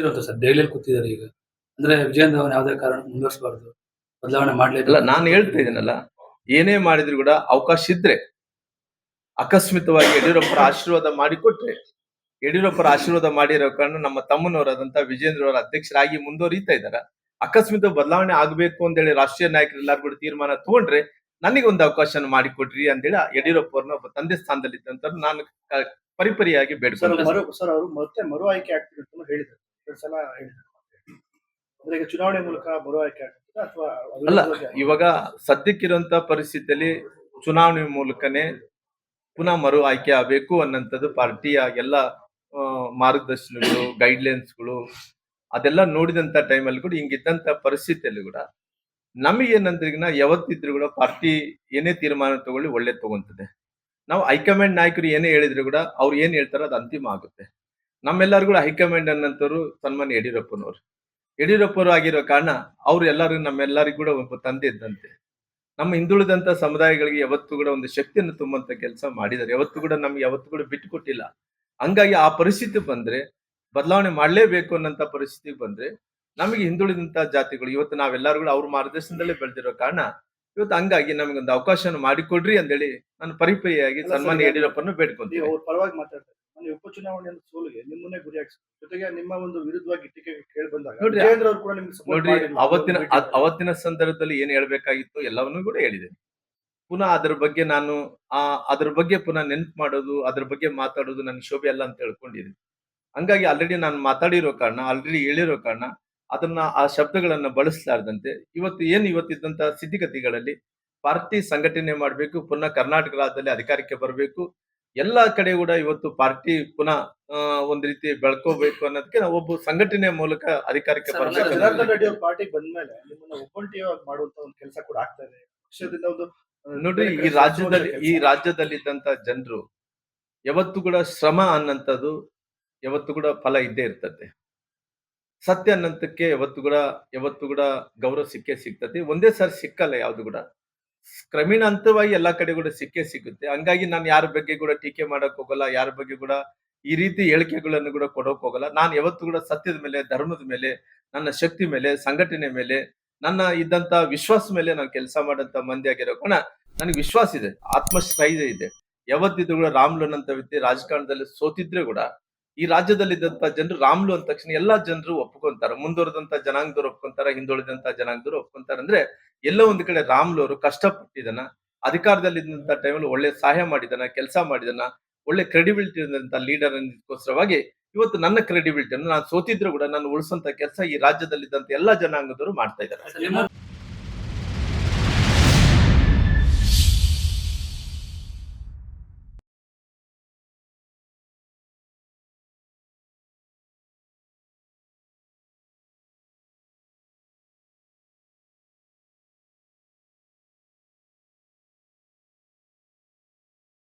ಕೂತಿರೋದು sir ದೆಹಲಿಯಲ್ಲಿ ಕೂತಿದ್ದಾರೆ ಈಗ. ಅಂದ್ರೆ ವಿಜಯೇಂದ್ರ ಅವನ್ ಯಾವುದೇ ಕಾರಣ ಮುಂದುವರಿಸಬಾರ್ದು. ಬದಲಾವಣೆ ಅಲ್ಲ ಮಾಡ್ಲೇಬೇಕು ನಾನು ಹೇಳ್ತಾ ಇದ್ದೀನಲ್ಲ ಏನೇ ಮಾಡಿದ್ರು ಕೂಡ ಅವಕಾಶ ಇದ್ರೆ ಅಕಸ್ಮಿತವಾಗಿ ಯಡಿಯೂರಪ್ಪರ ಆಶೀರ್ವಾದ ಮಾಡಿಕೊಟ್ರೆ ಯಡಿಯೂರಪ್ಪರ ಆಶೀರ್ವಾದ ಮಾಡಿರೋ ಕಾರಣ ನಮ್ಮ ತಮ್ಮನವರಾದಂತ ವಿಜೇಂದ್ರ ಅವರ ಅಧ್ಯಕ್ಷರಾಗಿ ಮುಂದುವರಿತಾ ಇದ್ದಾರ. ಅಕಸ್ಮಿತ ಬದಲಾವಣೆ ಆಗ್ಬೇಕು ಅಂತೇಳಿ ರಾಷ್ಟ್ರೀಯ ನಾಯಕರೆಲ್ಲರೂ ಕೂಡ ತೀರ್ಮಾನ ತಗೊಂಡ್ರೆ ನನಗೆ ಒಂದು ಅವಕಾಶ ಮಾಡಿಕೊಡ್ರಿ ಅಂತೇಳಿ ಯಡಿಯೂರಪ್ಪ ಅವ್ರನ್ನ ಒಬ್ಬ ತಂದೆ ಸ್ಥಾನದಲ್ಲಿ ಇದ್ದಂತ ನಾನು ಪರಿಪರಿಯಾಗಿ ಬೇಡ ಸರ್ ಅವರು ಮತ್ತೆ ಮರು ಆಯ್ಕೆ ಆಗ್ತೀವಿ ಅಂತ ಹೇಳಿದ್ರು. ಸಲ ಅಂದ್ರೆ ಈಗ ಚುನಾವಣೆ ಮೂಲಕ ಮರು ಆಯ್ಕೆ ಅಥವಾ ಅಲ್ಲ ಇವಾಗ ಸದ್ಯಕ್ಕಿರುವಂತ ಪರಿಸ್ಥಿತಿಯಲ್ಲಿ ಚುನಾವಣೆ ಮೂಲಕನೇ ಪುನಃ ಮರು ಆಯ್ಕೆ ಆಗಬೇಕು ಅನ್ನಂಥದ್ದು ಪಾರ್ಟಿಯ ಎಲ್ಲ ಗೈಡ್ ಮಾರ್ಗದರ್ಶನಗಳು ಗೈಡ್ಲೈನ್ಸ್ಗಳು ಅದೆಲ್ಲ ನೋಡಿದಂತ ಟೈಮಲ್ಲಿ ಕೂಡ ಹಿಂಗಿದ್ದಂತ ಪರಿಸ್ಥಿತಿಯಲ್ಲಿ ಕೂಡ ನಮಗೇನಂದ್ರೆ ಈಗ ನಾವು ಯಾವತ್ತಿದ್ರು ಕೂಡ ಪಾರ್ಟಿ ಏನೇ ತೀರ್ಮಾನ ತಗೊಳ್ಳಿ ಒಳ್ಳೆ ತಗೊಂತದೆ ನಾವು ಹೈಕಮಾಂಡ್ ನಾಯಕರು ಏನೇ ಹೇಳಿದ್ರು ಕೂಡ ಅವ್ರು ಏನ್ ಹೇಳ್ತಾರೋ ಅದು ಅಂತಿಮ ಆಗುತ್ತೆ. ನಮ್ಮೆಲ್ಲರೂ ಕೂಡ ಹೈಕಮಾಂಡ್ ಅನ್ನಂತವ್ರು ಸನ್ಮಾನ್ಯ ಯಡಿಯೂರಪ್ಪನವರು. ಯಡಿಯೂರಪ್ಪರು ಆಗಿರೋ ಕಾರಣ ಅವ್ರು ಎಲ್ಲರೂ ನಮ್ಮೆಲ್ಲರಿಗೂ ಕೂಡ ಒಬ್ಬ ತಂದೆ ಇದ್ದಂತೆ. ನಮ್ಮ ಹಿಂದುಳಿದಂತ ಸಮುದಾಯಗಳಿಗೆ ಯಾವತ್ತೂ ಕೂಡ ಒಂದು ಶಕ್ತಿಯನ್ನು ತುಂಬಂತ ಕೆಲಸ ಮಾಡಿದ್ದಾರೆ. ಯಾವತ್ತೂ ಕೂಡ ನಮ್ಗೆ ಯಾವತ್ತೂ ಕೂಡ ಬಿಟ್ಟು ಕೊಟ್ಟಿಲ್ಲ. ಹಂಗಾಗಿ ಆ ಪರಿಸ್ಥಿತಿ ಬಂದ್ರೆ ಬದಲಾವಣೆ ಮಾಡಲೇಬೇಕು ಅನ್ನಂತ ಪರಿಸ್ಥಿತಿ ಬಂದ್ರೆ ನಮಗೆ ಹಿಂದುಳಿದಂತ ಜಾತಿಗಳು ಇವತ್ತು ನಾವೆಲ್ಲರೂ ಕೂಡ ಅವ್ರ ಮಾರ್ಗದರ್ಶನದಲ್ಲೇ ಬೆಳೆದಿರೋ ಕಾರಣ ಇವತ್ತು ಹಂಗಾಗಿ ನಮಗೊಂದು ಅವಕಾಶವನ್ನು ಮಾಡಿಕೊಡ್ರಿ ಅಂತೇಳಿ ನಾನು ಪರಿಪರಿಯಾಗಿ ಸನ್ಮಾನ್ಯ ಯಡಿಯೂರಪ್ಪನ ಬೇಡ್ಕೊಂತೀನಿ. ಅವ್ರ ಪರವಾಗಿ ಮಾತಾಡ್ತಾರೆ ಮೊನ್ನೆ ಉಪಚುನಾವಣೆಯ ಸೋಲಿಗೆ ನಿಮ್ಮನ್ನೇ ಗುರಿಯಾಗಿಸಿ ಜೊತೆಗೆ ನಿಮ್ಮ ಒಂದು ವಿರುದ್ಧವಾಗಿ ಟೀಕೆಗೆ ಕೇಳಿ ಬಂದಾಗ ನೋಡ್ರಿ, ವಿಜೇಂದ್ರ ಅವರು ಕೂಡ ನಿಮ್ಗೆ support ನೋಡ್ರಿ ಮಾಡಿಲ್ಲ. ಅವತ್ತಿನ ಅದ್- ಅವತ್ತಿನ ಸಂದರ್ಭದಲ್ಲಿ ಏನ್ ಹೇಳ್ಬೇಕಾಗಿತ್ತು ಎಲ್ಲವನ್ನೂ ಕೂಡ ಹೇಳಿದೆ ಪುನಃ ಅದ್ರ ಬಗ್ಗೆ ನಾನು ಆ ಅದ್ರ ಬಗ್ಗೆ ಪುನಃ ನೆನ್ಪು ಮಾಡೋದು ಅದ್ರ ಬಗ್ಗೆ ಮಾತಾಡೋದು ನನ್ ಶೋಭೆ ಅಲ್ಲ ಅಂತ ಹೇಳ್ಕೊಂಡಿದ್ದೀನಿ. ಹಂಗಾಗಿ ಆಲ್ರೆಡಿ ನಾನು ಮಾತಾಡಿರೋ ಕಾರಣ ಆಲ್ರೆಡಿ ಹೇಳಿರೋ ಕಾರಣ ಅದನ್ನ ಆ ಶಬ್ದಗಳನ್ನ ಬಳಸಲಾರ್ದಂತೆ ಇವತ್ತು ಏನ್ ಇವತ್ತಿದ್ದಂತ ಸ್ಥಿತಿಗತಿಗಳಲ್ಲಿ ಪಾರ್ಟಿ ಸಂಘಟನೆ ಮಾಡಬೇಕು ಪುನಃ ಕರ್ನಾಟಕ ರಾಜ್ಯದಲ್ಲಿ ಅಧಿಕಾರಕ್ಕೆ ಬರಬೇಕು ಎಲ್ಲಾ ಕಡೆ ಕೂಡ ಇವತ್ತು ಪಾರ್ಟಿ ಪುನಃ ಒಂದ್ ರೀತಿ ಬೆಳ್ಕೋಬೇಕು ಅನ್ನೋದಕ್ಕೆ ನಾವು ಒಬ್ಬ ಸಂಘಟನೆ ಮೂಲಕ ಅಧಿಕಾರಕ್ಕೆ ಪಾರ್ಟಿ ಬಂದ್ಮೇಲೆ ಮಾಡುವಂತ ಒಂದು ಕೆಲಸ ಕೂಡ ಆಗ್ತಾ ಇದೆ. ಪಕ್ಷದಿಂದ ಒಂದು ನೋಡ್ರಿ ಈ ರಾಜ್ಯದಲ್ಲಿ ಈ ರಾಜ್ಯದಲ್ಲಿ ಇದ್ದಂತ ಜನರು ಯಾವತ್ತು ಕೂಡ ಶ್ರಮ ಅನ್ನಂತದ್ದು ಯಾವತ್ತು ಕೂಡ ಫಲ ಇದ್ದೇ ಇರ್ತದೆ. ಸತ್ಯ ಅನ್ನಂತಕ್ಕೆ ಯಾವತ್ತು ಕೂಡ ಯಾವತ್ತು ಕೂಡ ಗೌರವ ಸಿಕ್ಕೇ ಸಿಗ್ತದೆ. ಒಂದೇ ಸಾರಿ ಸಿಕ್ಕಲ್ಲ ಯಾವ್ದು ಕೂಡ. ಕ್ರಮೇಣ ಹಂತವಾಗಿ ಎಲ್ಲಾ ಕಡೆ ಕೂಡ ಸಿಕ್ಕೇ ಸಿಗುತ್ತೆ. ಹಂಗಾಗಿ ನಾನು ಯಾರ ಬಗ್ಗೆ ಕೂಡ ಟೀಕೆ ಮಾಡಕ್ ಹೋಗಲ್ಲ, ಯಾರ ಬಗ್ಗೆ ಕೂಡ ಈ ರೀತಿ ಹೇಳಿಕೆಗಳನ್ನು ಕೂಡ ಕೊಡೋಕ್ ಹೋಗಲ್ಲ. ನಾನು ಯಾವತ್ತು ಕೂಡ ಸತ್ಯದ ಮೇಲೆ, ಧರ್ಮದ ಮೇಲೆ, ನನ್ನ ಶಕ್ತಿ ಮೇಲೆ, ಸಂಘಟನೆ ಮೇಲೆ, ನನ್ನ ಇದ್ದಂತ ವಿಶ್ವಾಸ ಮೇಲೆ ನಾನು ಕೆಲಸ ಮಾಡಂತ ಮಂದಿ ಆಗಿರೋ ಕಾರಣ ನನಗೆ ವಿಶ್ವಾಸ ಇದೆ, ಆತ್ಮಸ್ಥೈರ್ಯ ಇದೆ. ಯಾವತ್ತಿದ್ರು ಕೂಡ ರಾಮ್ಲು ಅಂತ ವ್ಯಕ್ತಿ ರಾಜಕಾರಣದಲ್ಲಿ ಸೋತಿದ್ರೆ ಕೂಡ ಈ ರಾಜ್ಯದಲ್ಲಿ ಇದ್ದಂತ ಜನರು ರಾಮ್ಲು ಅಂದ ತಕ್ಷಣ ಎಲ್ಲಾ ಜನರು ಒಪ್ಕೊಂತಾರ. ಮುಂದುವರೆದಂತ ಜನಾಂಗದವ್ರು ಒಪ್ಕೊಂತಾರ, ಹಿಂದುಳಿದಂತ ಜನಾಂಗದವ್ರು ಒಪ್ಕೊಂತಾರ ಅಂದ್ರೆ ಎಲ್ಲೋ ಒಂದು ಕಡೆ ರಾಮ್ಲು ಅವರು ಕಷ್ಟಪಟ್ಟಿದನ ಅಧಿಕಾರದಲ್ಲಿದ್ದಂತ ಟೈಮಲ್ಲಿ ಒಳ್ಳೆ ಸಹಾಯ ಮಾಡಿದನ ಕೆಲಸ ಮಾಡಿದನ ಒಳ್ಳೆ ಕ್ರೆಡಿಬಿಲಿಟಿ ಇದ್ದಂತ ಲೀಡರ್ ಅನ್ನೋದಕ್ಕೋಸ್ಕರವಾಗಿ ಇವತ್ತು ನನ್ನ ಕ್ರೆಡಿಬಿಲಿಟಿಯನ್ನು ನಾನು ಸೋತಿದ್ರು ಕೂಡ ನಾನು ಉಳಿಸಂತ ಕೆಲಸ ಈ ರಾಜ್ಯದಲ್ಲಿದ್ದಂತ ಎಲ್ಲಾ ಜನಾಂಗದವರು ಮಾಡ್ತಾ ಇದ್ದಾರೆ.